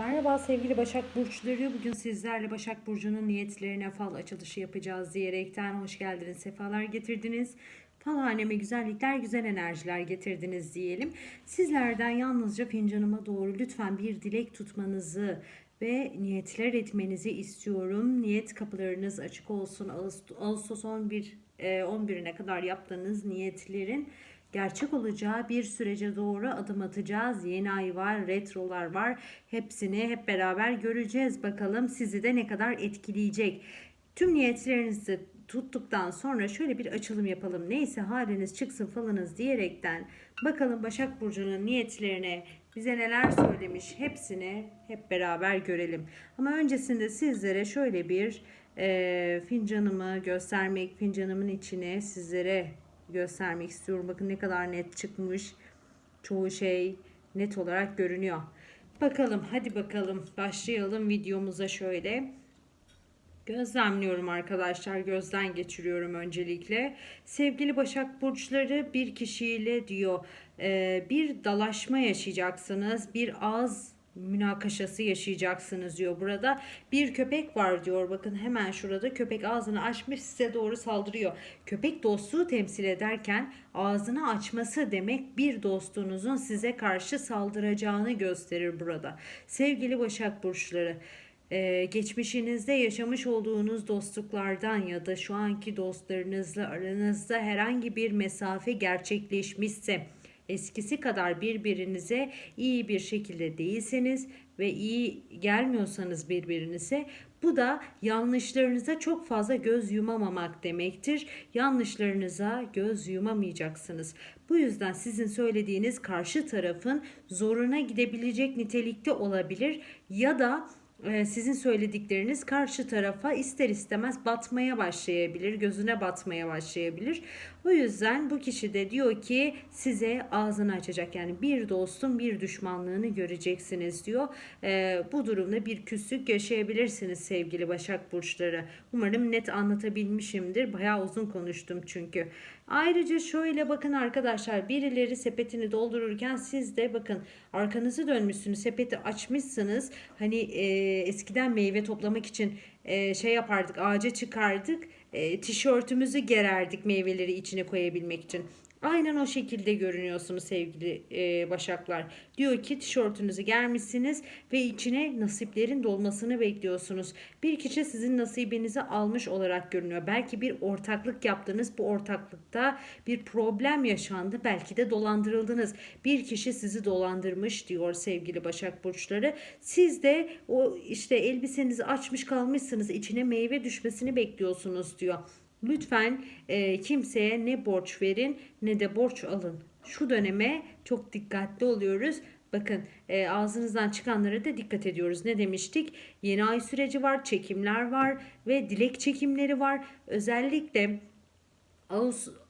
Merhaba sevgili Başak Burçları. Bugün sizlerle Başak Burcu'nun niyetlerine fal açılışı yapacağız diyerekten hoş geldiniz, sefalar getirdiniz. Fal haneme güzellikler, güzel enerjiler getirdiniz diyelim. Sizlerden yalnızca fincanıma doğru lütfen bir dilek tutmanızı ve niyetler etmenizi istiyorum. Niyet kapılarınız açık olsun. Ağustos, Ağustos 11 e, 11'ine kadar yaptığınız niyetlerin gerçek olacağı bir sürece doğru adım atacağız. Yeni ay var, retrolar var. Hepsini hep beraber göreceğiz. Bakalım sizi de ne kadar etkileyecek. Tüm niyetlerinizi tuttuktan sonra şöyle bir açılım yapalım. Neyse haliniz çıksın falanız diyerekten bakalım Başak Burcu'nun niyetlerine bize neler söylemiş hepsini hep beraber görelim. Ama öncesinde sizlere şöyle bir e, fincanımı göstermek, fincanımın içine sizlere göstermek istiyorum. Bakın ne kadar net çıkmış. Çoğu şey net olarak görünüyor. Bakalım hadi bakalım başlayalım videomuza şöyle. Gözlemliyorum arkadaşlar. Gözden geçiriyorum öncelikle. Sevgili Başak Burçları bir kişiyle diyor e, bir dalaşma yaşayacaksınız. Bir ağız münakaşası yaşayacaksınız diyor burada. Bir köpek var diyor. Bakın hemen şurada köpek ağzını açmış size doğru saldırıyor. Köpek dostluğu temsil ederken ağzını açması demek bir dostunuzun size karşı saldıracağını gösterir burada. Sevgili Başak Burçları ee, geçmişinizde yaşamış olduğunuz dostluklardan ya da şu anki dostlarınızla aranızda herhangi bir mesafe gerçekleşmişse eskisi kadar birbirinize iyi bir şekilde değilseniz ve iyi gelmiyorsanız birbirinize bu da yanlışlarınıza çok fazla göz yumamamak demektir. Yanlışlarınıza göz yumamayacaksınız. Bu yüzden sizin söylediğiniz karşı tarafın zoruna gidebilecek nitelikte olabilir ya da sizin söyledikleriniz karşı tarafa ister istemez batmaya başlayabilir, gözüne batmaya başlayabilir. O yüzden bu kişi de diyor ki size ağzını açacak. Yani bir dostun bir düşmanlığını göreceksiniz diyor. E, bu durumda bir küslük yaşayabilirsiniz sevgili Başak Burçları. Umarım net anlatabilmişimdir. Bayağı uzun konuştum çünkü. Ayrıca şöyle bakın arkadaşlar birileri sepetini doldururken siz de bakın arkanızı dönmüşsünüz sepeti açmışsınız. Hani e, eskiden meyve toplamak için e, şey yapardık ağaca çıkardık e, tişörtümüzü gererdik meyveleri içine koyabilmek için. Aynen o şekilde görünüyorsunuz sevgili e, başaklar. Diyor ki tişörtünüzü germişsiniz ve içine nasiplerin dolmasını bekliyorsunuz. Bir kişi sizin nasibinizi almış olarak görünüyor. Belki bir ortaklık yaptınız. Bu ortaklıkta bir problem yaşandı. Belki de dolandırıldınız. Bir kişi sizi dolandırmış diyor sevgili başak burçları. Siz de o işte elbisenizi açmış kalmışsınız. içine meyve düşmesini bekliyorsunuz diyor. Lütfen e, kimseye ne borç verin ne de borç alın. Şu döneme çok dikkatli oluyoruz. Bakın e, ağzınızdan çıkanlara da dikkat ediyoruz. Ne demiştik? Yeni ay süreci var, çekimler var ve dilek çekimleri var. Özellikle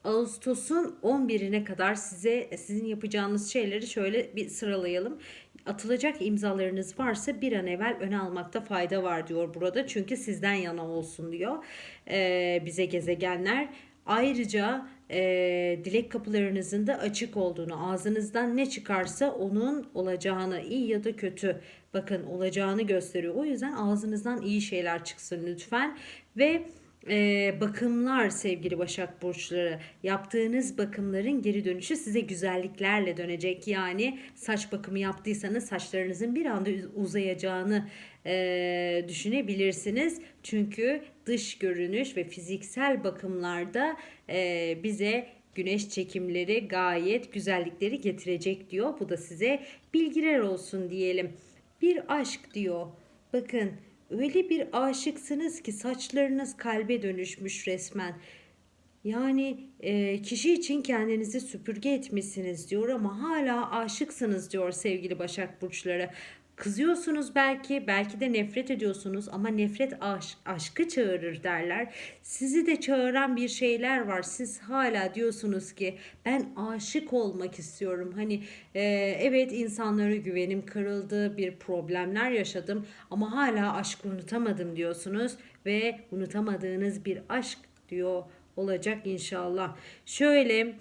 Ağustos'un 11'ine kadar size sizin yapacağınız şeyleri şöyle bir sıralayalım. Atılacak imzalarınız varsa bir an evvel öne almakta fayda var diyor burada. Çünkü sizden yana olsun diyor ee, bize gezegenler. Ayrıca e, dilek kapılarınızın da açık olduğunu, ağzınızdan ne çıkarsa onun olacağını, iyi ya da kötü bakın olacağını gösteriyor. O yüzden ağzınızdan iyi şeyler çıksın lütfen ve e, bakımlar sevgili Başak Burçları yaptığınız bakımların geri dönüşü size güzelliklerle dönecek. Yani saç bakımı yaptıysanız saçlarınızın bir anda uzayacağını e, düşünebilirsiniz. Çünkü dış görünüş ve fiziksel bakımlarda e, bize güneş çekimleri gayet güzellikleri getirecek diyor. Bu da size bilgiler olsun diyelim. Bir aşk diyor. Bakın öyle bir aşıksınız ki saçlarınız kalbe dönüşmüş resmen. Yani e, kişi için kendinizi süpürge etmişsiniz diyor ama hala aşıksınız diyor sevgili Başak Burçları. Kızıyorsunuz belki, belki de nefret ediyorsunuz ama nefret aşk, aşkı çağırır derler. Sizi de çağıran bir şeyler var. Siz hala diyorsunuz ki ben aşık olmak istiyorum. Hani e, evet insanlara güvenim kırıldı, bir problemler yaşadım ama hala aşkı unutamadım diyorsunuz ve unutamadığınız bir aşk diyor olacak inşallah. Şöyle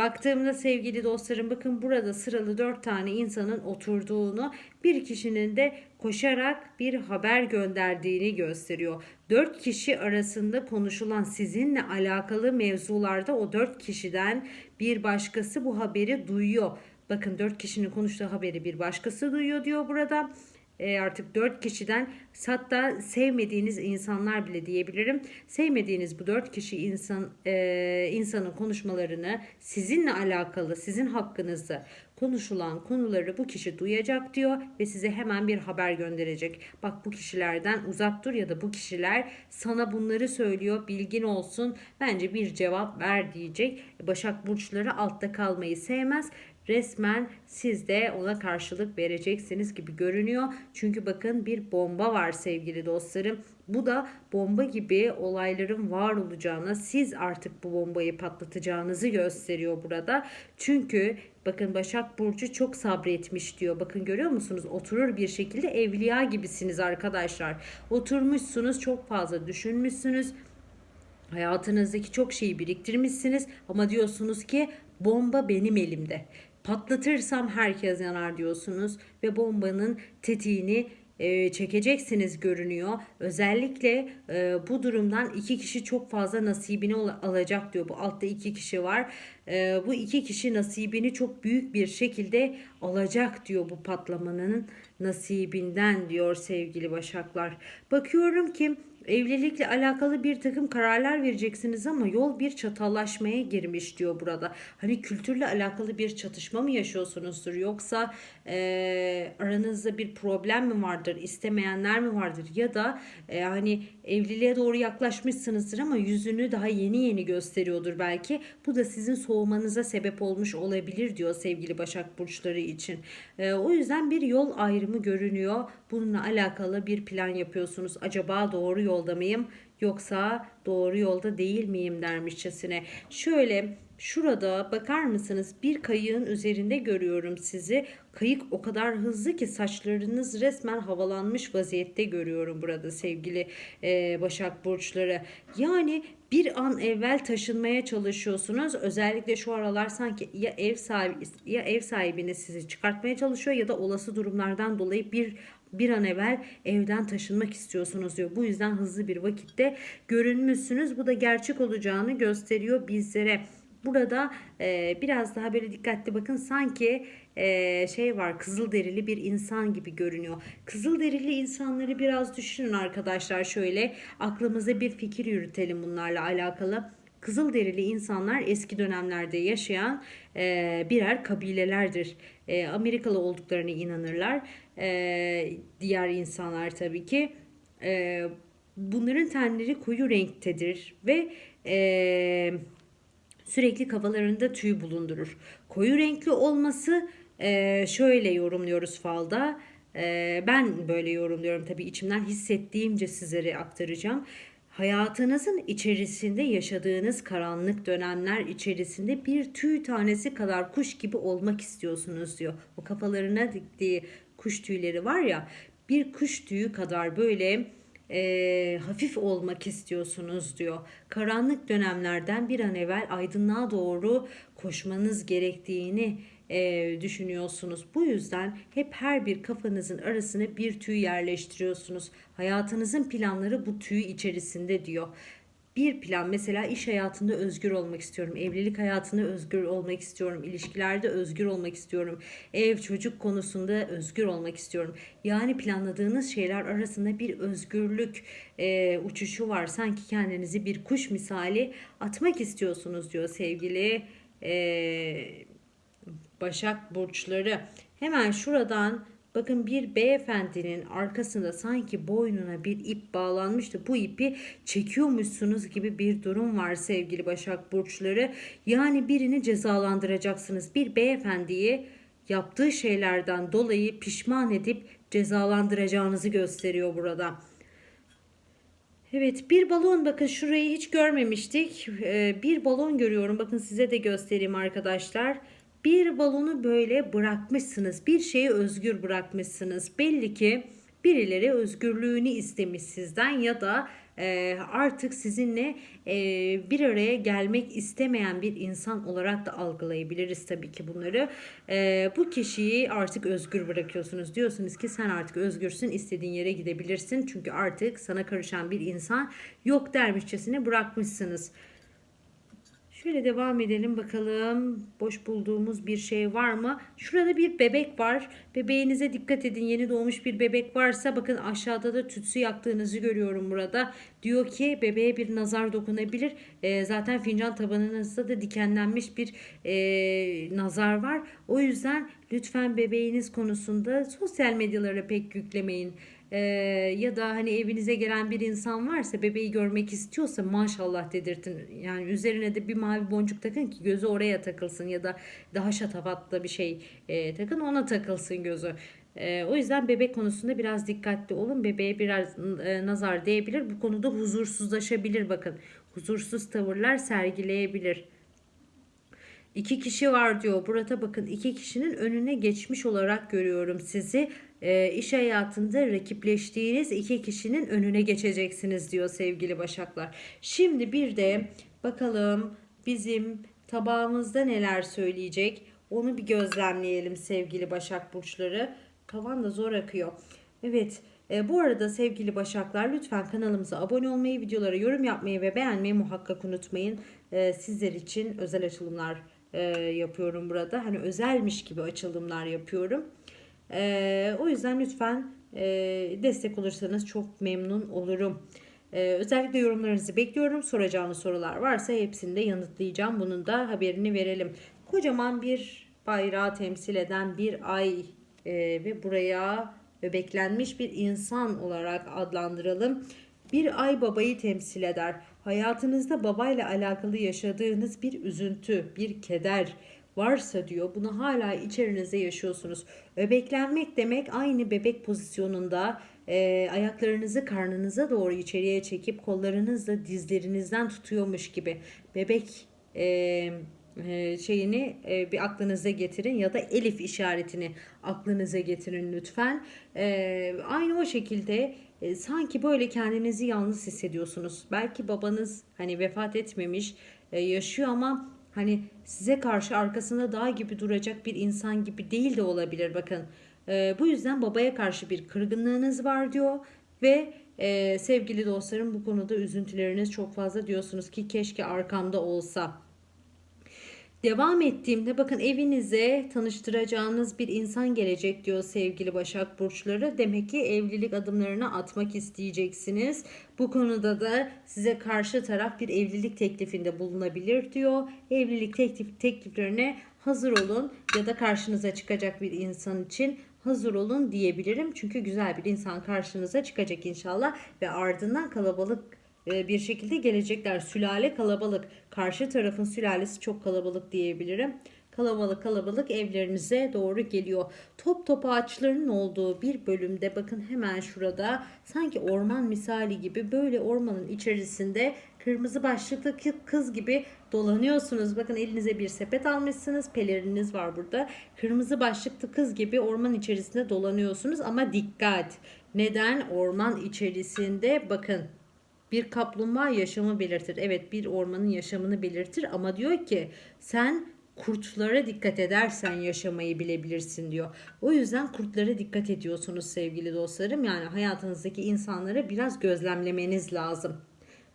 Baktığımda sevgili dostlarım bakın burada sıralı dört tane insanın oturduğunu bir kişinin de koşarak bir haber gönderdiğini gösteriyor. Dört kişi arasında konuşulan sizinle alakalı mevzularda o dört kişiden bir başkası bu haberi duyuyor. Bakın dört kişinin konuştuğu haberi bir başkası duyuyor diyor burada e, artık dört kişiden hatta sevmediğiniz insanlar bile diyebilirim. Sevmediğiniz bu dört kişi insan e, insanın konuşmalarını sizinle alakalı, sizin hakkınızda konuşulan konuları bu kişi duyacak diyor ve size hemen bir haber gönderecek. Bak bu kişilerden uzak dur ya da bu kişiler sana bunları söylüyor bilgin olsun bence bir cevap ver diyecek. Başak burçları altta kalmayı sevmez resmen siz de ona karşılık vereceksiniz gibi görünüyor. Çünkü bakın bir bomba var sevgili dostlarım. Bu da bomba gibi olayların var olacağına, siz artık bu bombayı patlatacağınızı gösteriyor burada. Çünkü bakın Başak Burcu çok sabretmiş diyor. Bakın görüyor musunuz? Oturur bir şekilde evliya gibisiniz arkadaşlar. Oturmuşsunuz, çok fazla düşünmüşsünüz. Hayatınızdaki çok şeyi biriktirmişsiniz ama diyorsunuz ki bomba benim elimde patlatırsam herkes yanar diyorsunuz ve bombanın tetiğini e, çekeceksiniz görünüyor. Özellikle e, bu durumdan iki kişi çok fazla nasibini alacak diyor. Bu altta iki kişi var. E, bu iki kişi nasibini çok büyük bir şekilde alacak diyor bu patlamanın nasibinden diyor sevgili başaklar. Bakıyorum ki Evlilikle alakalı bir takım kararlar vereceksiniz ama yol bir çatallaşmaya girmiş diyor burada. Hani kültürle alakalı bir çatışma mı yaşıyorsunuzdur yoksa e, aranızda bir problem mi vardır, istemeyenler mi vardır ya da e, hani evliliğe doğru yaklaşmışsınızdır ama yüzünü daha yeni yeni gösteriyordur belki. Bu da sizin soğumanıza sebep olmuş olabilir diyor sevgili Başak Burçları için. E, o yüzden bir yol ayrımı görünüyor. Bununla alakalı bir plan yapıyorsunuz. Acaba doğru yolda mıyım yoksa doğru yolda değil miyim dermişçesine. Şöyle Şurada bakar mısınız bir kayığın üzerinde görüyorum sizi. Kayık o kadar hızlı ki saçlarınız resmen havalanmış vaziyette görüyorum burada sevgili e, Başak Burçları. Yani bir an evvel taşınmaya çalışıyorsunuz. Özellikle şu aralar sanki ya ev sahibi ya ev sahibiniz sizi çıkartmaya çalışıyor ya da olası durumlardan dolayı bir bir an evvel evden taşınmak istiyorsunuz diyor. Bu yüzden hızlı bir vakitte görünmüşsünüz. Bu da gerçek olacağını gösteriyor bizlere. Burada e, biraz daha böyle dikkatli bakın sanki e, şey var kızıl derili bir insan gibi görünüyor. Kızıl derili insanları biraz düşünün arkadaşlar şöyle aklımıza bir fikir yürütelim bunlarla alakalı. Kızıl derili insanlar eski dönemlerde yaşayan e, birer kabilelerdir. E, Amerikalı olduklarını inanırlar. E, diğer insanlar tabii ki. E, bunların tenleri koyu renktedir ve e, sürekli kafalarında tüy bulundurur. Koyu renkli olması e, şöyle yorumluyoruz falda. E, ben böyle yorumluyorum tabii içimden hissettiğimce sizlere aktaracağım. Hayatınızın içerisinde yaşadığınız karanlık dönemler içerisinde bir tüy tanesi kadar kuş gibi olmak istiyorsunuz diyor. O kafalarına diktiği kuş tüyleri var ya bir kuş tüyü kadar böyle e, hafif olmak istiyorsunuz diyor. Karanlık dönemlerden bir an evvel aydınlığa doğru koşmanız gerektiğini e, düşünüyorsunuz. Bu yüzden hep her bir kafanızın arasına bir tüy yerleştiriyorsunuz. Hayatınızın planları bu tüy içerisinde diyor bir plan mesela iş hayatında özgür olmak istiyorum. Evlilik hayatında özgür olmak istiyorum. ilişkilerde özgür olmak istiyorum. Ev çocuk konusunda özgür olmak istiyorum. Yani planladığınız şeyler arasında bir özgürlük e, uçuşu var. Sanki kendinizi bir kuş misali atmak istiyorsunuz diyor sevgili e, Başak Burçları. Hemen şuradan Bakın bir beyefendinin arkasında sanki boynuna bir ip bağlanmıştı. Bu ipi çekiyormuşsunuz gibi bir durum var sevgili Başak Burçları. Yani birini cezalandıracaksınız. Bir beyefendiyi yaptığı şeylerden dolayı pişman edip cezalandıracağınızı gösteriyor burada. Evet bir balon bakın şurayı hiç görmemiştik. Ee, bir balon görüyorum. Bakın size de göstereyim arkadaşlar. Bir balonu böyle bırakmışsınız. Bir şeyi özgür bırakmışsınız. Belli ki birileri özgürlüğünü istemiş sizden ya da e, artık sizinle e, bir araya gelmek istemeyen bir insan olarak da algılayabiliriz tabii ki bunları. E, bu kişiyi artık özgür bırakıyorsunuz. Diyorsunuz ki sen artık özgürsün, istediğin yere gidebilirsin. Çünkü artık sana karışan bir insan yok dermişçesine bırakmışsınız. Şöyle devam edelim bakalım. Boş bulduğumuz bir şey var mı? Şurada bir bebek var. Bebeğinize dikkat edin. Yeni doğmuş bir bebek varsa bakın aşağıda da tütsü yaktığınızı görüyorum burada. Diyor ki bebeğe bir nazar dokunabilir. Ee, zaten fincan tabanınızda da dikenlenmiş bir e, nazar var. O yüzden lütfen bebeğiniz konusunda sosyal medyalara pek yüklemeyin. Ee, ya da hani evinize gelen bir insan varsa bebeği görmek istiyorsa maşallah dedirtin. Yani üzerine de bir mavi boncuk takın ki gözü oraya takılsın ya da daha şatafatlı bir şey e, takın ona takılsın gözü. E, o yüzden bebek konusunda biraz dikkatli olun. Bebeğe biraz e, nazar değebilir. Bu konuda huzursuzlaşabilir bakın. Huzursuz tavırlar sergileyebilir. İki kişi var diyor. Burada bakın iki kişinin önüne geçmiş olarak görüyorum sizi. E, iş hayatında rakipleştiğiniz iki kişinin önüne geçeceksiniz diyor sevgili Başaklar. Şimdi bir de bakalım bizim tabağımızda neler söyleyecek. Onu bir gözlemleyelim sevgili Başak Burçları. Tavan da zor akıyor. Evet. E, bu arada sevgili Başaklar lütfen kanalımıza abone olmayı, videolara yorum yapmayı ve beğenmeyi muhakkak unutmayın. E, sizler için özel açılımlar e, yapıyorum burada. Hani özelmiş gibi açılımlar yapıyorum. E, o yüzden lütfen e, destek olursanız çok memnun olurum. E, özellikle yorumlarınızı bekliyorum. Soracağınız sorular varsa hepsini de yanıtlayacağım. Bunun da haberini verelim. Kocaman bir bayrağı temsil eden bir ay e, ve buraya bebeklenmiş bir insan olarak adlandıralım. Bir ay babayı temsil eder. Hayatınızda babayla alakalı yaşadığınız bir üzüntü, bir keder varsa diyor bunu hala içerinizde yaşıyorsunuz. Öbeklenmek demek aynı bebek pozisyonunda e, ayaklarınızı karnınıza doğru içeriye çekip kollarınızla dizlerinizden tutuyormuş gibi. Bebek e, e, şeyini e, bir aklınıza getirin ya da elif işaretini aklınıza getirin lütfen. E, aynı o şekilde sanki böyle kendinizi yalnız hissediyorsunuz. Belki babanız hani vefat etmemiş, yaşıyor ama hani size karşı arkasında dağ gibi duracak bir insan gibi değil de olabilir bakın. E, bu yüzden babaya karşı bir kırgınlığınız var diyor ve e, sevgili dostlarım bu konuda üzüntüleriniz çok fazla diyorsunuz ki keşke arkamda olsa. Devam ettiğimde bakın evinize tanıştıracağınız bir insan gelecek diyor sevgili Başak Burçları. Demek ki evlilik adımlarını atmak isteyeceksiniz. Bu konuda da size karşı taraf bir evlilik teklifinde bulunabilir diyor. Evlilik teklif, tekliflerine hazır olun ya da karşınıza çıkacak bir insan için hazır olun diyebilirim. Çünkü güzel bir insan karşınıza çıkacak inşallah ve ardından kalabalık bir şekilde gelecekler. Sülale kalabalık. Karşı tarafın sülalesi çok kalabalık diyebilirim. Kalabalık kalabalık evlerinize doğru geliyor. Top top ağaçların olduğu bir bölümde bakın hemen şurada sanki orman misali gibi böyle ormanın içerisinde kırmızı başlıklı kız gibi dolanıyorsunuz. Bakın elinize bir sepet almışsınız. Pelerininiz var burada. Kırmızı başlıklı kız gibi orman içerisinde dolanıyorsunuz ama dikkat. Neden? Orman içerisinde bakın bir kaplumbağa yaşamı belirtir. Evet bir ormanın yaşamını belirtir ama diyor ki sen kurtlara dikkat edersen yaşamayı bilebilirsin diyor. O yüzden kurtlara dikkat ediyorsunuz sevgili dostlarım. Yani hayatınızdaki insanları biraz gözlemlemeniz lazım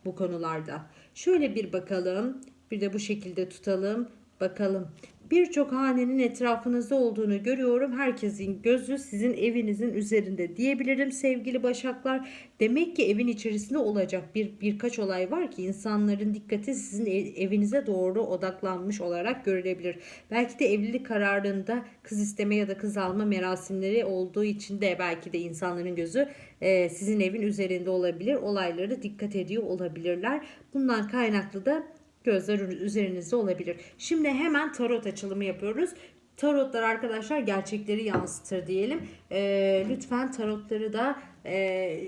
bu konularda. Şöyle bir bakalım. Bir de bu şekilde tutalım. Bakalım. Birçok hanenin etrafınızda olduğunu görüyorum. Herkesin gözü sizin evinizin üzerinde diyebilirim sevgili başaklar. Demek ki evin içerisinde olacak bir birkaç olay var ki insanların dikkati sizin evinize doğru odaklanmış olarak görülebilir. Belki de evlilik kararında kız isteme ya da kız alma merasimleri olduğu için de belki de insanların gözü e, sizin evin üzerinde olabilir. Olayları dikkat ediyor olabilirler. Bundan kaynaklı da gözler üzerinizde olabilir. Şimdi hemen tarot açılımı yapıyoruz. Tarotlar arkadaşlar gerçekleri yansıtır diyelim. E, lütfen tarotları da e,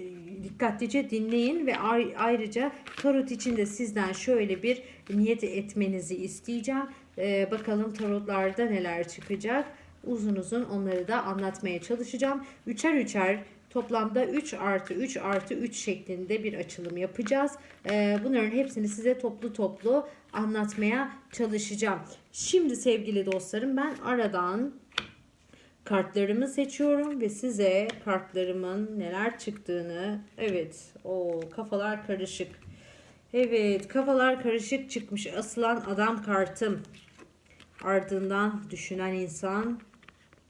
dikkatlice dinleyin ve ayrıca tarot için de sizden şöyle bir niyet etmenizi isteyeceğim. E, bakalım tarotlarda neler çıkacak. Uzun uzun onları da anlatmaya çalışacağım. Üçer üçer Toplamda 3 artı 3 artı 3 şeklinde bir açılım yapacağız. Ee, bunların hepsini size toplu toplu anlatmaya çalışacağım. Şimdi sevgili dostlarım ben aradan kartlarımı seçiyorum ve size kartlarımın neler çıktığını evet o kafalar karışık. Evet kafalar karışık çıkmış asılan adam kartım. Ardından düşünen insan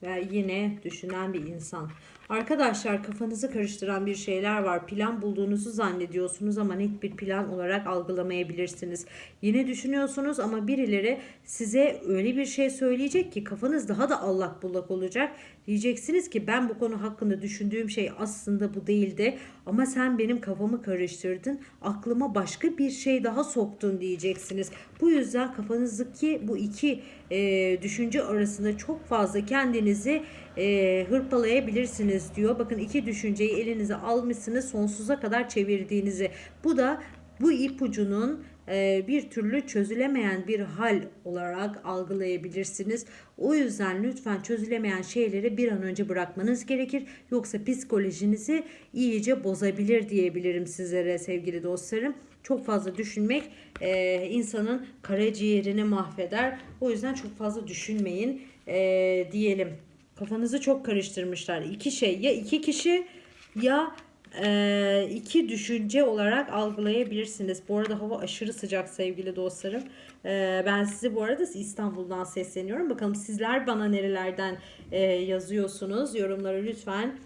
ve yine düşünen bir insan. Arkadaşlar kafanızı karıştıran bir şeyler var. Plan bulduğunuzu zannediyorsunuz ama net bir plan olarak algılamayabilirsiniz. Yine düşünüyorsunuz ama birileri size öyle bir şey söyleyecek ki kafanız daha da allak bullak olacak. Diyeceksiniz ki ben bu konu hakkında düşündüğüm şey aslında bu değildi ama sen benim kafamı karıştırdın. Aklıma başka bir şey daha soktun diyeceksiniz. Bu yüzden kafanızdaki bu iki e, düşünce arasında çok fazla kendinizi e, hırpalayabilirsiniz diyor. Bakın iki düşünceyi elinize almışsınız sonsuza kadar çevirdiğinizi. Bu da bu ipucunun bir türlü çözülemeyen bir hal olarak algılayabilirsiniz. O yüzden lütfen çözülemeyen şeyleri bir an önce bırakmanız gerekir. Yoksa psikolojinizi iyice bozabilir diyebilirim sizlere sevgili dostlarım. Çok fazla düşünmek e, insanın karaciğerini mahveder. O yüzden çok fazla düşünmeyin e, diyelim. Kafanızı çok karıştırmışlar. İki şey ya iki kişi ya e, iki düşünce olarak algılayabilirsiniz. Bu arada hava aşırı sıcak sevgili dostlarım. E, ben sizi bu arada İstanbul'dan sesleniyorum. Bakalım sizler bana nerelerden e, yazıyorsunuz. Yorumları lütfen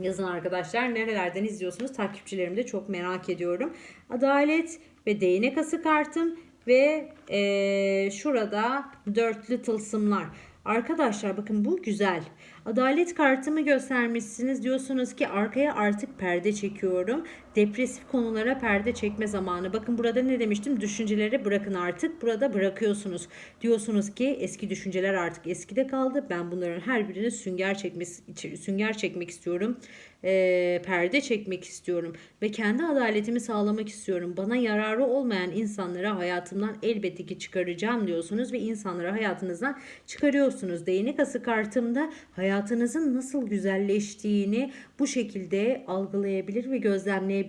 yazın arkadaşlar. Nerelerden izliyorsunuz? Takipçilerim de çok merak ediyorum. Adalet ve değnek ası kartım ve e, şurada dörtlü tılsımlar. Arkadaşlar bakın bu güzel. Adalet kartımı göstermişsiniz. Diyorsunuz ki arkaya artık perde çekiyorum. Depresif konulara perde çekme zamanı. Bakın burada ne demiştim? Düşünceleri bırakın artık. Burada bırakıyorsunuz. Diyorsunuz ki eski düşünceler artık eskide kaldı. Ben bunların her birini sünger çekmek, sünger çekmek istiyorum. Ee, perde çekmek istiyorum. Ve kendi adaletimi sağlamak istiyorum. Bana yararı olmayan insanları hayatımdan elbette ki çıkaracağım diyorsunuz. Ve insanları hayatınızdan çıkarıyorsunuz. Değnek ası kartımda hayatınızın nasıl güzelleştiğini bu şekilde algılayabilir ve gözlemleyebilirsiniz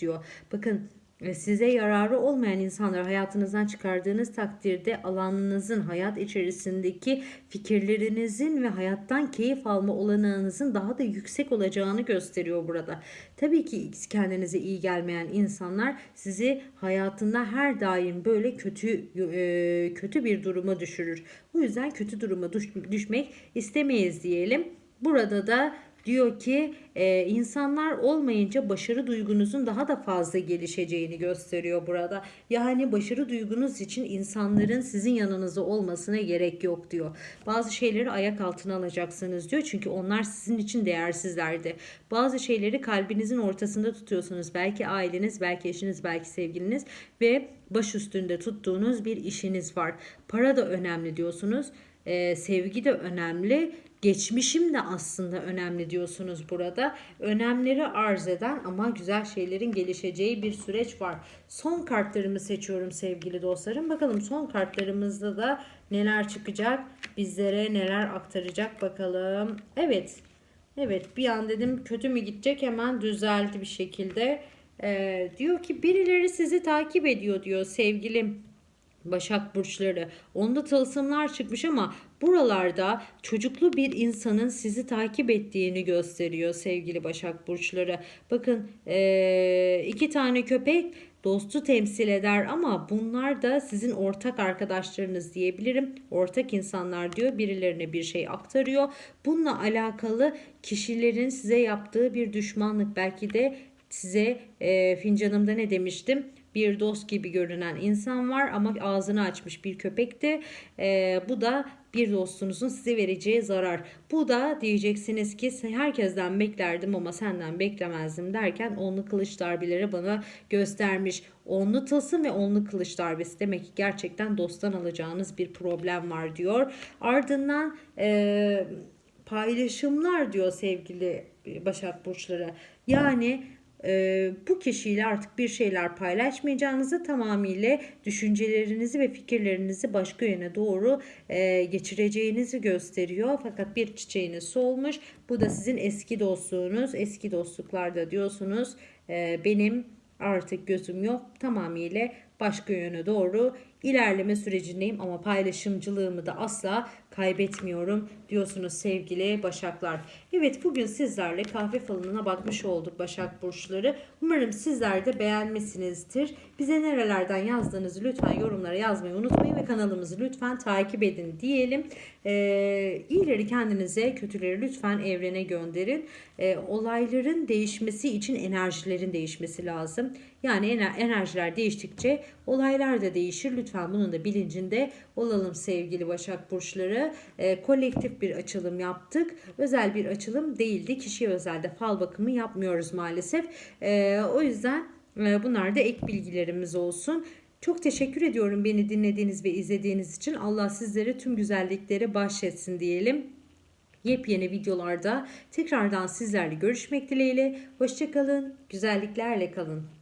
diyor. Bakın e, size yararı olmayan insanları hayatınızdan çıkardığınız takdirde alanınızın hayat içerisindeki fikirlerinizin ve hayattan keyif alma olanağınızın daha da yüksek olacağını gösteriyor burada. Tabii ki kendinize iyi gelmeyen insanlar sizi hayatında her daim böyle kötü e, kötü bir duruma düşürür. Bu yüzden kötü duruma düşmek istemeyiz diyelim. Burada da diyor ki e, insanlar olmayınca başarı duygunuzun daha da fazla gelişeceğini gösteriyor burada. Yani başarı duygunuz için insanların sizin yanınızda olmasına gerek yok diyor. Bazı şeyleri ayak altına alacaksınız diyor. Çünkü onlar sizin için değersizlerdi. Bazı şeyleri kalbinizin ortasında tutuyorsunuz. Belki aileniz, belki eşiniz, belki sevgiliniz ve baş üstünde tuttuğunuz bir işiniz var. Para da önemli diyorsunuz. Ee, sevgi de önemli geçmişim de aslında önemli diyorsunuz burada. Önemleri arz eden ama güzel şeylerin gelişeceği bir süreç var. Son kartlarımı seçiyorum sevgili dostlarım. Bakalım son kartlarımızda da neler çıkacak? Bizlere neler aktaracak bakalım. Evet. Evet bir an dedim kötü mü gidecek hemen düzeldi bir şekilde. Ee, diyor ki birileri sizi takip ediyor diyor sevgilim. Başak burçları. Onda tılsımlar çıkmış ama buralarda çocuklu bir insanın sizi takip ettiğini gösteriyor sevgili Başak burçları. Bakın iki tane köpek dostu temsil eder ama bunlar da sizin ortak arkadaşlarınız diyebilirim. Ortak insanlar diyor birilerine bir şey aktarıyor. Bununla alakalı kişilerin size yaptığı bir düşmanlık belki de size e, fincanımda ne demiştim? bir dost gibi görünen insan var ama ağzını açmış bir köpekti. E, bu da bir dostunuzun size vereceği zarar. Bu da diyeceksiniz ki herkesten beklerdim ama senden beklemezdim derken onlu kılıç darbeleri bana göstermiş. Onlu tılsım ve onlu kılıç darbesi demek ki gerçekten dosttan alacağınız bir problem var diyor. Ardından e, paylaşımlar diyor sevgili Başak Burçları. Yani e, bu kişiyle artık bir şeyler paylaşmayacağınızı tamamıyla düşüncelerinizi ve fikirlerinizi başka yöne doğru e, geçireceğinizi gösteriyor. Fakat bir çiçeğiniz solmuş. Bu da sizin eski dostluğunuz. Eski dostluklarda diyorsunuz e, benim artık gözüm yok. Tamamıyla başka yöne doğru ilerleme sürecindeyim ama paylaşımcılığımı da asla kaybetmiyorum diyorsunuz sevgili Başaklar. Evet bugün sizlerle kahve falına bakmış olduk Başak Burçları. Umarım sizler de beğenmişsinizdir. Bize nerelerden yazdığınızı lütfen yorumlara yazmayı unutmayın ve kanalımızı lütfen takip edin diyelim. Ee, iyileri kendinize, kötüleri lütfen evrene gönderin. Ee, olayların değişmesi için enerjilerin değişmesi lazım. Yani ener- enerjiler değiştikçe olaylar da değişir. Lütfen bunun da bilincinde olalım sevgili Başak Burçları. Ee, kolektif bir açılım yaptık. Özel bir açılım değildi. Kişiye özelde fal bakımı yapmıyoruz maalesef. Ee, o yüzden e, bunlar da ek bilgilerimiz olsun. Çok teşekkür ediyorum beni dinlediğiniz ve izlediğiniz için. Allah sizlere tüm güzellikleri bahşetsin diyelim. Yepyeni videolarda tekrardan sizlerle görüşmek dileğiyle. Hoşçakalın, güzelliklerle kalın.